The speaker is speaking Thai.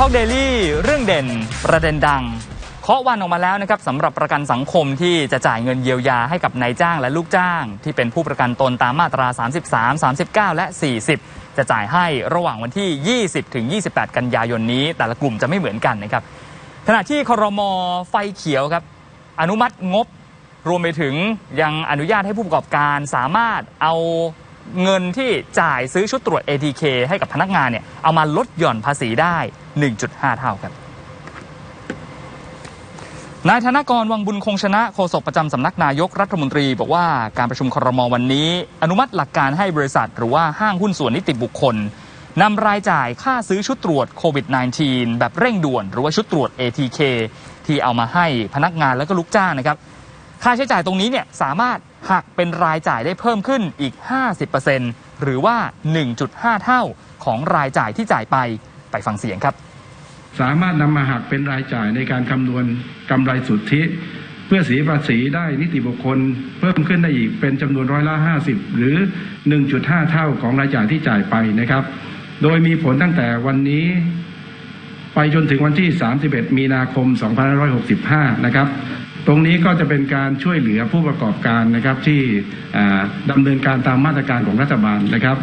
ทอกเดลี่เรื่องเด่นประเด็นดัง เคาะวันออกมาแล้วนะครับสำหรับประกันสังคมที่จะจ่ายเงินเยียวยาให้กับนายจ้างและลูกจ้าง ที่เป็นผู้ประกันตนตามมาตรา 33 39 และ 40 จะจ่ายให้ระหว่างวันที่ 20 ถึง 28 กันยายนนี้ แต่ละกลุ่มจะไม่เหมือนกันนะครับขณะที่ครมไฟเขียวครับอนุมัติงบ รวมไปถึงยังอนุญาตให้ผู้ประกอบการสามารถเอา เงินที่จ่ายซื้อชุดตรวจ ATK ให้กับพนักงานเนี่ยเอามาลดหย่อนภาษีได้ 1.5 เท่าครับนายธนกรวังบุญคงชนะโฆษกประจำสำนักนายกรัฐมนตรี บอกว่าการประชุมครมวันนี้ อนุมัติหลักการให้บริษัท หรือว่าห้างหุ้นส่วนนิติบุคคลนำรายจ่ายค่าซื้อชุดตรวจโควิด -19 แบบเร่งด่วน หรือว่าชุดตรวจ ATK ที่เอามาให้พนักงานและก็ลูกจ้างนะครับ ค่าใช้จ่ายตรงนี้เนี่ยสามารถ หักเป็นรายจ่ายได้เพิ่มขึ้นอีก 50%หรือว่า 1.5 เท่าของรายจ่ายที่จ่ายไปไปฟังเสียงครับ สามารถนำมาหักเป็นรายจ่ายในการคำนวณกำไรสุทธิ เพื่อเสียภาษีได้นิติบุคคล เพิ่มขึ้นได้อีกเป็นจำนวนร้อยละ 50 หรือ 1.5 เท่าของรายจ่ายที่จ่ายไปนะครับ โดยมีผลตั้งแต่วันนี้ไปจนถึงวันที่ 31 มีนาคม 2565 นะครับ ตรงนี้ก็จะเป็นการช่วยเหลือผู้ประกอบการนะครับที่อ่าดำเนินการตามมาตรการของรัฐบาลนะครับ